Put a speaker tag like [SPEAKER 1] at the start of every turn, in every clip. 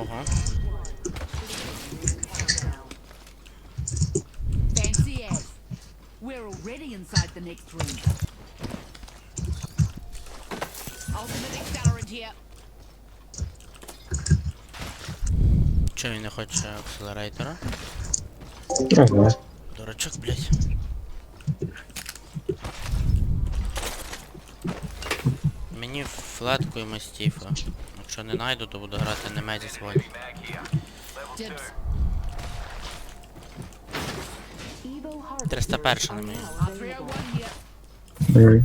[SPEAKER 1] Ого.
[SPEAKER 2] Fancy as. We're already inside the next room. Ultimate accelerant here.
[SPEAKER 1] Чого він не хоче акселерейтора?
[SPEAKER 3] Ага.
[SPEAKER 1] Дурачок, блядь. Мені флетку і мастіфа. Якщо не найду, то буду грати Немезіс Вольт.
[SPEAKER 2] Dibs.
[SPEAKER 1] 301 на мені.
[SPEAKER 2] R301 here.
[SPEAKER 3] М.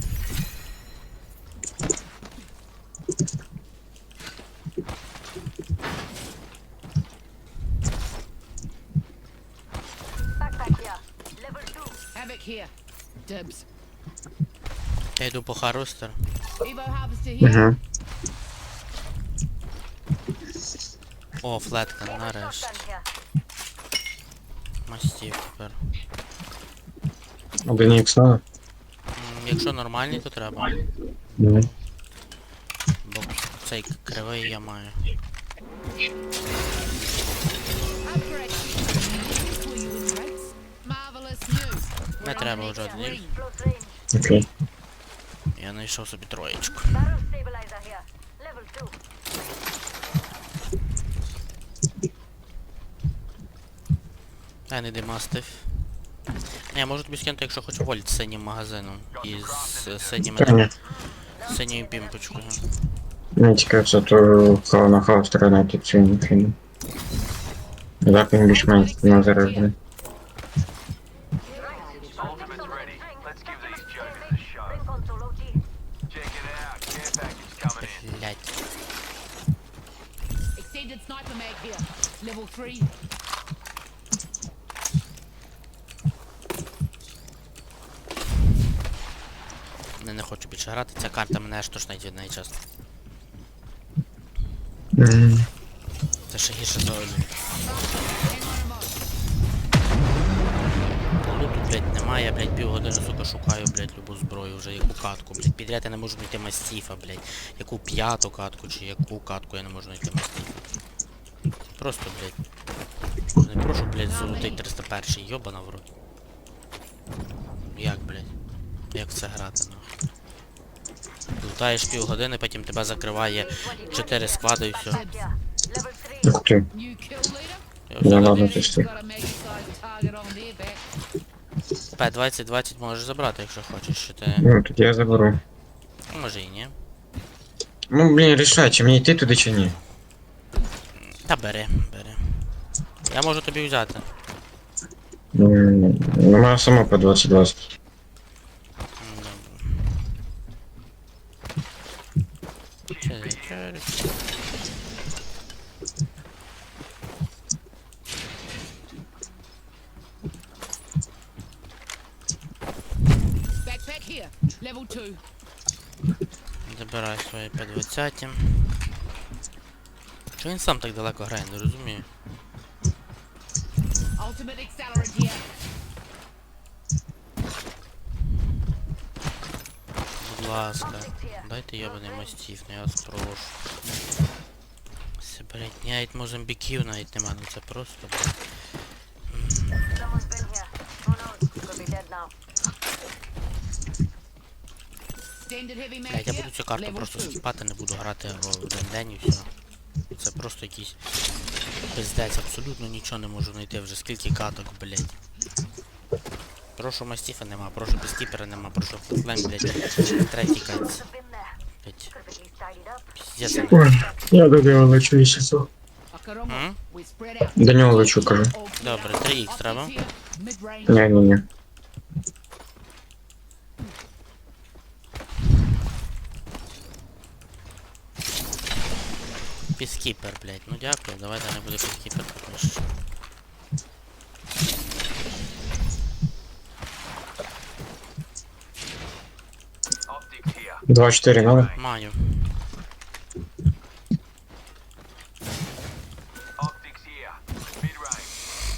[SPEAKER 4] Backpack here. Level 2.
[SPEAKER 2] Havoc here. Dibs.
[SPEAKER 1] Я йду по Харустер.
[SPEAKER 3] Ага.
[SPEAKER 1] О, флетка, нарешті. Мастів тепер.
[SPEAKER 3] Один ікс надо?
[SPEAKER 1] Якщо нормальний, то треба.
[SPEAKER 3] М.
[SPEAKER 1] Бо цей кривий я маю. Не треба вже один.
[SPEAKER 3] Окей.
[SPEAKER 1] Я знайшов собі троєчку.
[SPEAKER 4] Barrel stabilizer here. Level 2.
[SPEAKER 1] Я не демастив. Я можу тобі скинути, якщо хочу вольт з синім магазином. І з е, синім
[SPEAKER 3] Та
[SPEAKER 1] синьою пімпочкою.
[SPEAKER 3] Мені цікавиться, то кого на хаос треба цю ніхрена. Так він більш-менш на заряджений.
[SPEAKER 5] Let's give these jokers a in.
[SPEAKER 2] Extended sniper mag here. Level 3.
[SPEAKER 1] Не, не хочу більше грати, ця карта мене аж тошнить від неї чесно. Це ще гірше за Олі. Немає, я, блядь, півгодини, сука, шукаю, блядь, любу зброю, вже яку катку, блядь. Підряд я не можу знайти мастіфа, блядь. Яку п'яту катку, чи яку катку я не можу знайти мастіфа. Просто, блядь. Не прошу, блядь, золотий 301, йобана в рот. Як, блядь? Як в це грати, нахуй? Лутаєш півгодини, потім тебе закриває 4 склади і все.
[SPEAKER 4] Back here. Level 3.
[SPEAKER 3] Ух ти.
[SPEAKER 2] New kill leader.
[SPEAKER 1] Я вже
[SPEAKER 3] ладно,
[SPEAKER 2] back.
[SPEAKER 1] П-20-20 можеш забрати, якщо хочеш, що ти...
[SPEAKER 3] Ну, тоді я заберу.
[SPEAKER 1] Ну, може і ні.
[SPEAKER 3] Ну, блін, рішай, чи мені йти туди, чи ні.
[SPEAKER 1] Та бери, бери. Я можу тобі взяти.
[SPEAKER 3] М, Ну, мене сама по 20-20.
[SPEAKER 1] М, добре. Чері, чері.
[SPEAKER 2] Backpack here. Level 2.
[SPEAKER 1] Забирай свої П-20. Чого він сам так далеко грає, не розумію. Будь ласка, дайте ябаний мастів, ну я вас прошу. Це, блядь, навіть мозамбіків навіть нема, ну це просто, блядь. Блядь, я буду цю карту просто
[SPEAKER 2] 2.
[SPEAKER 1] скіпати, не буду грати в один день і все. Це просто якийсь пиздець, абсолютно нічого не можу знайти вже скільки каток, блядь. Прошу мастіфа нема, прошу безкіпера нема, прошу флем, блядь, третій кат. Піздець.
[SPEAKER 3] Ой, я до нього лечу і часу. До нього лечу, кажу.
[SPEAKER 1] Добре, 3х треба.
[SPEAKER 2] Optics here. Mid-range.
[SPEAKER 3] Ні, ні, ні.
[SPEAKER 1] Піскіпер, блядь. Ну дякую, давайте не буде піскіпер.
[SPEAKER 5] Optics here.
[SPEAKER 3] 2-4 надо?
[SPEAKER 1] Маю.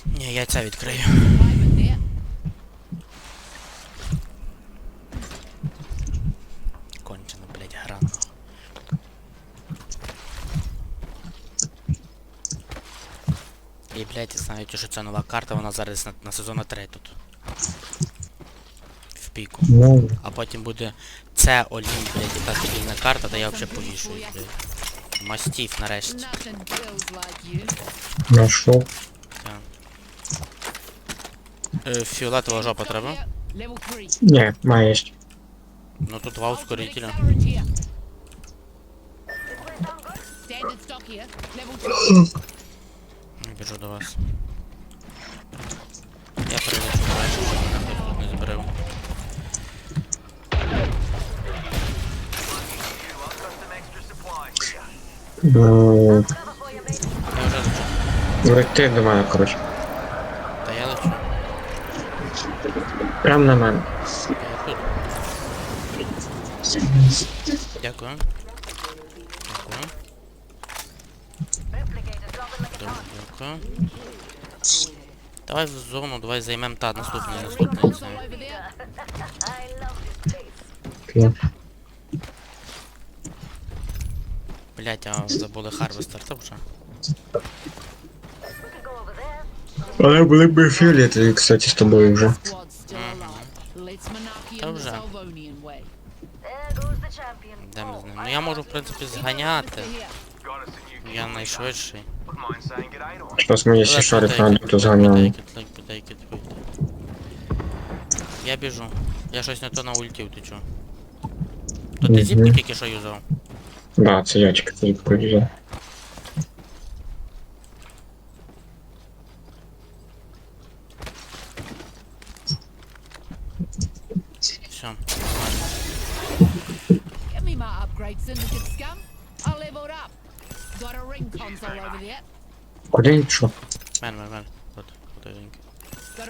[SPEAKER 1] Ні, я це відкрию. І, блядь, знаєте, що це нова карта, вона зараз на, на сезон 3 тут. В піку.
[SPEAKER 3] Ну,
[SPEAKER 1] А потім буде це Олімп, блядь, яка стабільна карта, та я взагалі повішуюсь, блядь. Мастіф нарешті.
[SPEAKER 2] You.
[SPEAKER 1] Е, фіолетова жопа треба.
[SPEAKER 2] Level 3.
[SPEAKER 3] Ні, має.
[SPEAKER 1] Ну тут два ускорителя.
[SPEAKER 2] Standard stock here. Level 2.
[SPEAKER 1] Я Біжу до вас. Я прилечу далі, щоб мене хтось не збрив.
[SPEAKER 3] Ну,
[SPEAKER 1] Я вже лечу.
[SPEAKER 3] лети до мене, коротше.
[SPEAKER 1] Та я лечу.
[SPEAKER 3] Прям на мене.
[SPEAKER 1] Я тут. Дякую. Добре, Дякую. Давай в зону, давай займем та наступний, наступний. Блять, а забули Харвестер, це вже.
[SPEAKER 3] Але були б фіолетові, кстати, з тобою вже.
[SPEAKER 2] Way.
[SPEAKER 1] Де ми з ним? Ну я можу, в принципі, зганяти. Я найшвидший.
[SPEAKER 5] Wouldn't
[SPEAKER 3] мы если шарик надо, то
[SPEAKER 1] подейки. Я біжу. Я щось не то на ульті втечу. То ти
[SPEAKER 3] Мгм.
[SPEAKER 1] зіпку тільки що юзав?
[SPEAKER 3] Да, це ячка, це повідомляв. Куди він?
[SPEAKER 1] Мен, мен, мен. От,
[SPEAKER 2] there.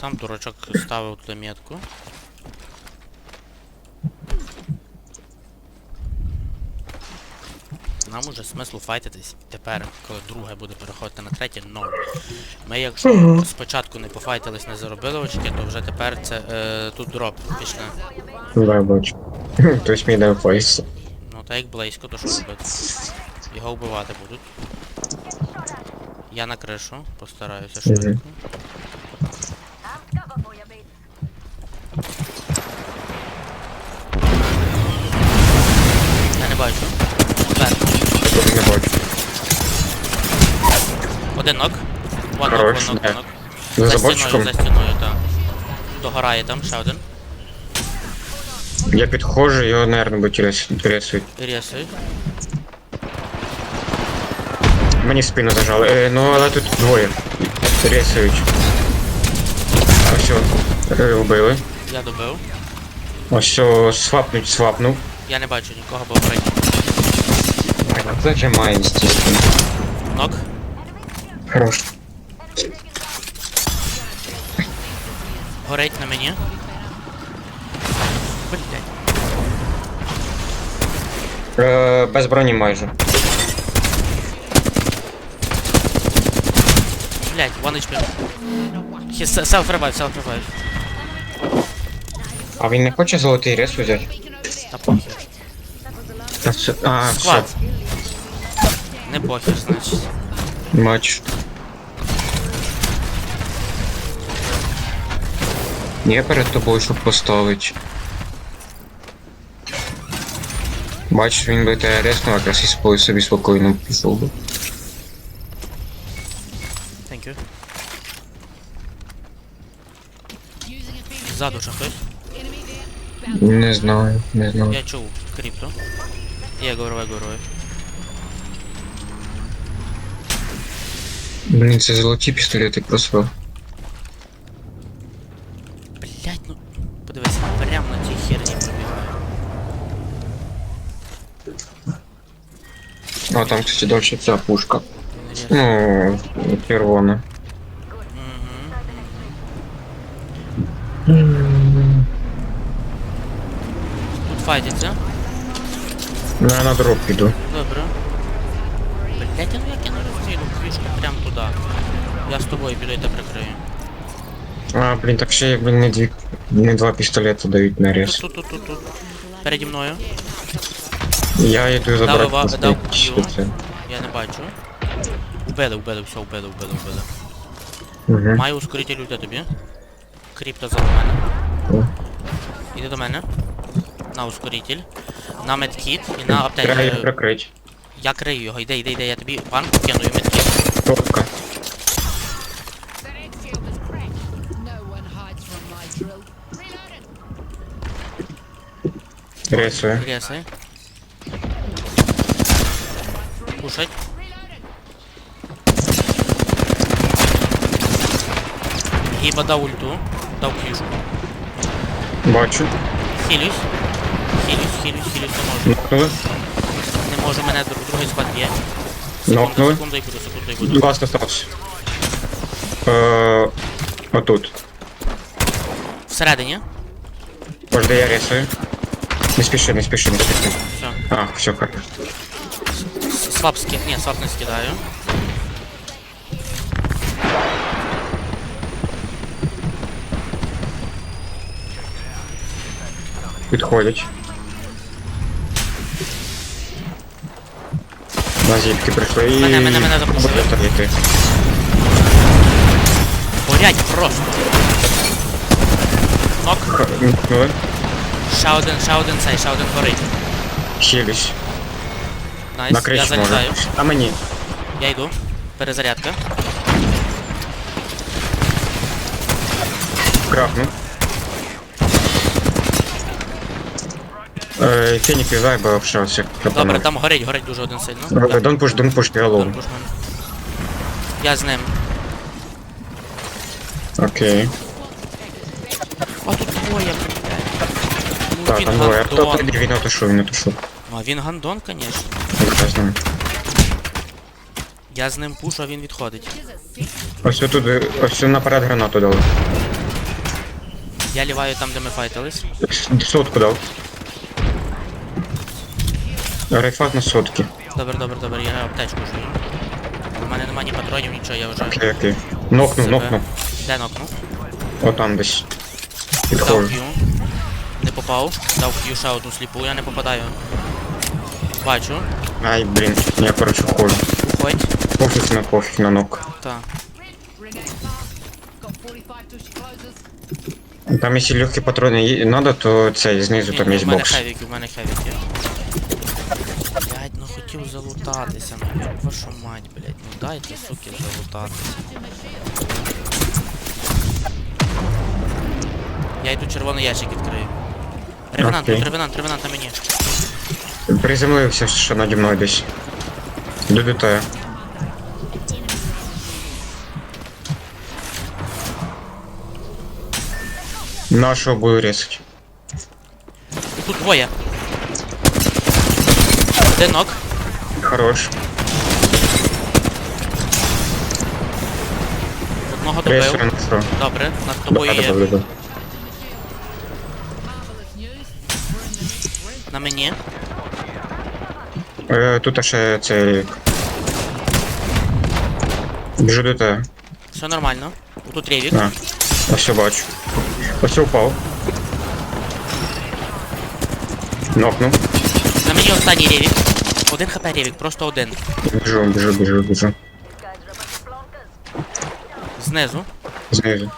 [SPEAKER 1] Сам дурачок ставив ту метку. Нам уже смислу файтитись тепер, коли друге буде переходити на третє, но. Ми якщо спочатку не пофайтились, не заробили очки, то вже тепер це е, тут дроп пішли.
[SPEAKER 3] Да, бачу. Хтось мені дав пояс.
[SPEAKER 1] Ну та як близько, то що робити? Його вбивати будуть. Я на кришу, постараюся швидко. Я не бачу.
[SPEAKER 3] Тут не бачу.
[SPEAKER 1] Один нок. One knock,
[SPEAKER 3] Хорош,
[SPEAKER 1] one
[SPEAKER 3] да.
[SPEAKER 1] one knock.
[SPEAKER 3] За
[SPEAKER 1] стіною, за стіною, так. Догорає там, ще один.
[SPEAKER 3] Я підходжу, його, наверное, будуть ресують.
[SPEAKER 1] Рєсують.
[SPEAKER 3] Мені спину зажали. Е, ну, але тут двоє. Ресують. Ось все. Е, вбили.
[SPEAKER 1] Я добив.
[SPEAKER 3] Ось свапнуть, свапнув.
[SPEAKER 1] Я не бачу нікого, бо горить.
[SPEAKER 3] Зажимає, естественно.
[SPEAKER 1] Нок.
[SPEAKER 3] Хорош.
[SPEAKER 1] Горить на мені. Блять.
[SPEAKER 3] Е, без броні майже.
[SPEAKER 1] Блять, one HP. He self revive, self revive.
[SPEAKER 3] А він не хоче золотий рес взяти?
[SPEAKER 1] Та похер.
[SPEAKER 3] Та все. А, все.
[SPEAKER 1] Склад. Не похер, значить.
[SPEAKER 3] Матч. Я перед тобою, щоб поставити. Бачиш, він би тебе резнув, якраз і спою собі спокійно пішов би.
[SPEAKER 1] Thank you.
[SPEAKER 2] Using a phoenix.
[SPEAKER 1] Ззаду ще хтось.
[SPEAKER 2] Enemy there.
[SPEAKER 3] Не знаю, не знаю.
[SPEAKER 1] Я чув крипто. Я говорю, я говорю.
[SPEAKER 3] Блін, це золоті пістолети просто.
[SPEAKER 1] Блять, ну. Подивись, прямо на тій херні пробігаю.
[SPEAKER 3] О, там, кстати, дальше ця пушка.
[SPEAKER 1] Він рєс.
[SPEAKER 3] Ну, червона.
[SPEAKER 1] Мгм. Тут файтиться.
[SPEAKER 3] Ну, я на дроп піду.
[SPEAKER 1] Добре. Блять, ну як я не розумію, ну фішку прям туди. Я з тобою піду і тебе прикрию.
[SPEAKER 3] А, блін, так ще якби не дві, не два пістолети дають на рез.
[SPEAKER 1] Тут, тут, тут, тут, тут. Переді мною.
[SPEAKER 3] Я йду забрати
[SPEAKER 1] ва-
[SPEAKER 3] пістолет.
[SPEAKER 1] дав
[SPEAKER 3] Що
[SPEAKER 1] кіл.
[SPEAKER 3] це?
[SPEAKER 1] Я не бачу. Вбили, вбили, все, вбили, вбили, вбили.
[SPEAKER 3] Угу.
[SPEAKER 1] Маю ускоритель де тобі. Кріпто за мене. Іди до мене. На ускоритель. На медкіт і на
[SPEAKER 3] Треба прикрити.
[SPEAKER 1] Я крию його, йде, йде, йде, я тобі банку кину і медкіт.
[SPEAKER 3] Топка.
[SPEAKER 2] That egg shield
[SPEAKER 1] Гіба дав ульту. Дав кішку.
[SPEAKER 3] Бачу.
[SPEAKER 1] Хілюсь. Хілюсь, хілюсь, хілюсь, не можу.
[SPEAKER 3] Нокнули.
[SPEAKER 1] Не можу, мене друг- другий склад є.
[SPEAKER 3] Нокнули.
[SPEAKER 1] Секунду, секунду і буду, секунду і буду.
[SPEAKER 3] Ласт остався. Е, отут.
[SPEAKER 1] Всередині.
[SPEAKER 3] Пожди, я рисую. Не спіши, не спіши, не спіши.
[SPEAKER 1] Все.
[SPEAKER 3] А, все, хорошо.
[SPEAKER 1] С- Свап ски... Ні, свап не скидаю.
[SPEAKER 3] Підходять. На зіпки прийшли і...
[SPEAKER 1] Мене, мене, мене запушили.
[SPEAKER 3] Буде.
[SPEAKER 1] Горять просто. Нок.
[SPEAKER 3] Нокнули.
[SPEAKER 1] Ще один, ще один цей, ще один горить.
[SPEAKER 3] Хілюсь.
[SPEAKER 1] Найс,
[SPEAKER 3] На
[SPEAKER 1] я
[SPEAKER 3] крич може.
[SPEAKER 1] залітаю.
[SPEAKER 3] А мені.
[SPEAKER 1] Я йду. Перезарядка.
[SPEAKER 3] Крапну. Е, Фенік візай, бо общався.
[SPEAKER 1] Добре, там горить, горить дуже один сильно.
[SPEAKER 3] Дон пуш, дон пуш.
[SPEAKER 1] Дон Я з ним.
[SPEAKER 3] Окей.
[SPEAKER 1] А тут двоє, блядь. Ну,
[SPEAKER 3] Так,
[SPEAKER 1] він
[SPEAKER 3] там двоє. Хто тоді він отошов, він отошов.
[SPEAKER 1] А він гандон, конечно.
[SPEAKER 3] Я знаю.
[SPEAKER 1] Я з ним пушу, а він відходить.
[SPEAKER 3] Ось тут, ось наперед гранату дали.
[SPEAKER 1] Я ліваю там, де ми файтились.
[SPEAKER 3] Сотку дав. Рейфат на сотки.
[SPEAKER 1] Добре, добре, добре, я аптечку жую. У мене нема ні патронів, нічого, я вже.
[SPEAKER 3] Окей, окей. Нокнув, нокнув.
[SPEAKER 1] Де нокнув?
[SPEAKER 3] Отам десь.
[SPEAKER 1] Дав
[SPEAKER 3] Підходжу.
[SPEAKER 1] Не попав. Дав Q ще одну сліпу, я не попадаю. Бачу.
[SPEAKER 3] Ай, блін, я коротше входжу.
[SPEAKER 1] Уходь.
[SPEAKER 3] Пофіг на пофіг на нок.
[SPEAKER 1] Та.
[SPEAKER 2] Ring out fast. Got 45 till she closes.
[SPEAKER 3] Там якщо легкі патрони є- надо, то цей знизу там
[SPEAKER 1] ні,
[SPEAKER 3] є
[SPEAKER 1] в мене
[SPEAKER 3] бокс.
[SPEAKER 1] хевік, у мене хевік залутатися, ну вашу мать, блять, ну дайте, суки, залутатися. Я йду червоний ящик відкрию. Ревенант,
[SPEAKER 3] Окей.
[SPEAKER 1] ревенант, ревенант на мені.
[SPEAKER 3] Приземлився ще наді мною десь. Долітаю. Нашого буду різати.
[SPEAKER 1] Тут двоє. Один нок.
[SPEAKER 3] Хорош.
[SPEAKER 1] Одного
[SPEAKER 3] Рейсер
[SPEAKER 1] добив.
[SPEAKER 3] на що?
[SPEAKER 1] Добре, над тобою
[SPEAKER 3] Добре,
[SPEAKER 1] є.
[SPEAKER 3] добре, добре.
[SPEAKER 2] Marvelous news. We're in the next ring.
[SPEAKER 1] На мені.
[SPEAKER 3] Е, Тут ще цей... Біжу до тебе.
[SPEAKER 1] Все нормально. Тут ревік.
[SPEAKER 3] А, ось все бачу. Ось все впав. Нокнув.
[SPEAKER 1] На мені останній ревік. Один хп ревік, просто один.
[SPEAKER 3] Біжу, біжу, біжу, біжу.
[SPEAKER 1] Знизу.
[SPEAKER 3] Знизу.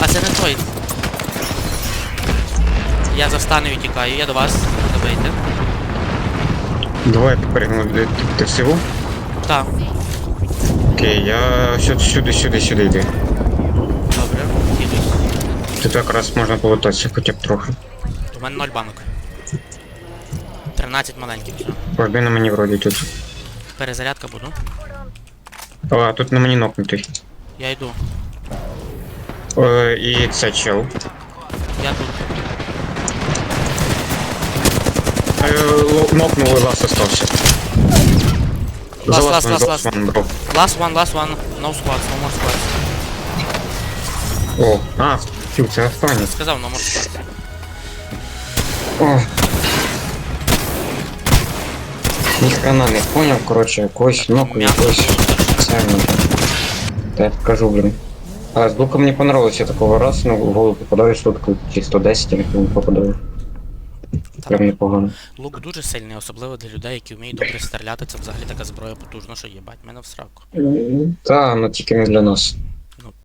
[SPEAKER 1] А це не той. Я застану і тікаю, я до вас. Добийте.
[SPEAKER 3] Двоє перегнув. Ти, ти всього?
[SPEAKER 1] Так,
[SPEAKER 3] Окей, я сюди, сюди, сюди, сюди йди.
[SPEAKER 1] добре, їдуть.
[SPEAKER 3] Тут якраз можна полутатися хоча б трохи.
[SPEAKER 1] У мене 0 банок. 13 маленьких, все.
[SPEAKER 3] Пожди на мені вроді тут.
[SPEAKER 1] Перезарядка буду.
[SPEAKER 3] А, тут на мені нокнутий.
[SPEAKER 1] Я йду.
[SPEAKER 3] Е, і це чел.
[SPEAKER 1] Я тут.
[SPEAKER 3] Е, ло- нокнув і лас остався.
[SPEAKER 1] Лас,
[SPEAKER 3] За
[SPEAKER 1] лас,
[SPEAKER 3] ласом,
[SPEAKER 1] лас,
[SPEAKER 3] за
[SPEAKER 1] лас.
[SPEAKER 3] ласом, бро.
[SPEAKER 1] Last one, last one. No squads, no more squads.
[SPEAKER 3] О, а, філ, це останній.
[SPEAKER 1] Сказав more squads.
[SPEAKER 3] О. Ніхрена не поняв, коротше, якогось ноку,
[SPEAKER 1] М'яко.
[SPEAKER 3] якогось спеціального. Та я скажу, блін. А з луком мені понравилось, я такого раз, ну, в голову попадаю сотку, чи 110, я не попадаю. Прям непогано.
[SPEAKER 1] Лук дуже сильний, особливо для людей, які вміють добре стріляти. Це взагалі така зброя потужна, що їбать мене в сраку.
[SPEAKER 3] Та, ну тільки не для нас.